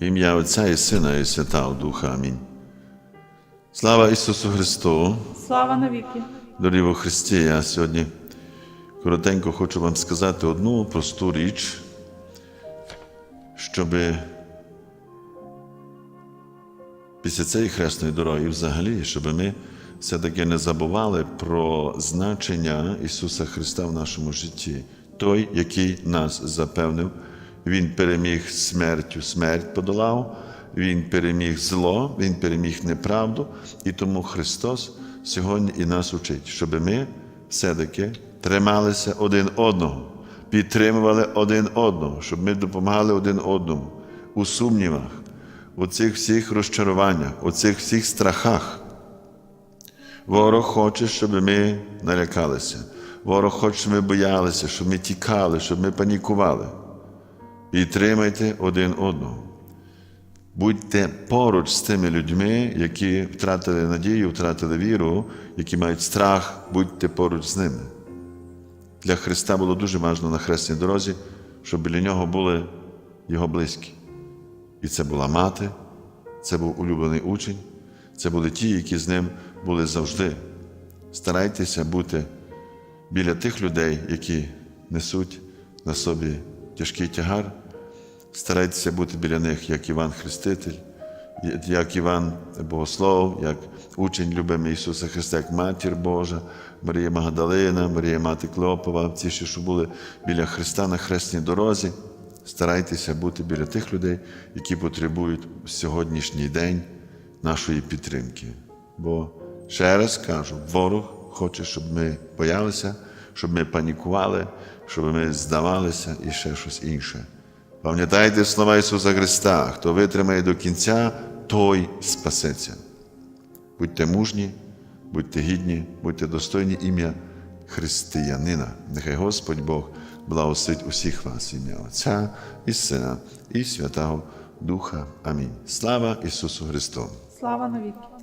Ім'я Отця і Сина, і Святого Духа. Амінь. Слава Ісусу Христу! Слава навіки! Дорогі во Христі, я сьогодні коротенько хочу вам сказати одну просту річ, щоб після цієї хресної дороги, взагалі, щоб ми все-таки не забували про значення Ісуса Христа в нашому житті, той, який нас запевнив, Він переміг смертю, смерть подолав, Він переміг зло, Він переміг неправду, і тому Христос сьогодні і нас учить, щоб ми все-таки трималися один одного, підтримували один одного, щоб ми допомагали один одному у сумнівах, у цих всіх розчаруваннях, у цих всіх страхах. Ворог хоче, щоб ми налякалися. Ворог хоче, щоб ми боялися, щоб ми тікали, щоб ми панікували. Підтримайте один одного. Будьте поруч з тими людьми, які втратили надію, втратили віру, які мають страх, будьте поруч з ними. Для Христа було дуже важливо на хресній дорозі, щоб біля нього були його близькі. І це була мати, це був улюблений учень, це були ті, які з ним були завжди. Старайтеся бути біля тих людей, які несуть на собі тяжкий тягар. Старайтеся бути біля них, як Іван Хреститель, як Іван Богослов, як учень любимий Ісуса Христа, як Матір Божа, Марія Магдалина, Марія Мати Клопова, ці, що були біля Христа на хресній дорозі. Старайтеся бути біля тих людей, які потребують в сьогоднішній день нашої підтримки. Бо ще раз кажу, ворог хоче, щоб ми боялися, щоб ми панікували, щоб ми здавалися і ще щось інше. Пам'ятайте слова Ісуса Христа, хто витримає до кінця, той спасеться. Будьте мужні, будьте гідні, будьте достойні ім'я християнина. Нехай Господь Бог благословить усіх вас, ім'я Отця і Сина, і Святого Духа. Амінь. Слава Ісусу Христу! Слава навіки!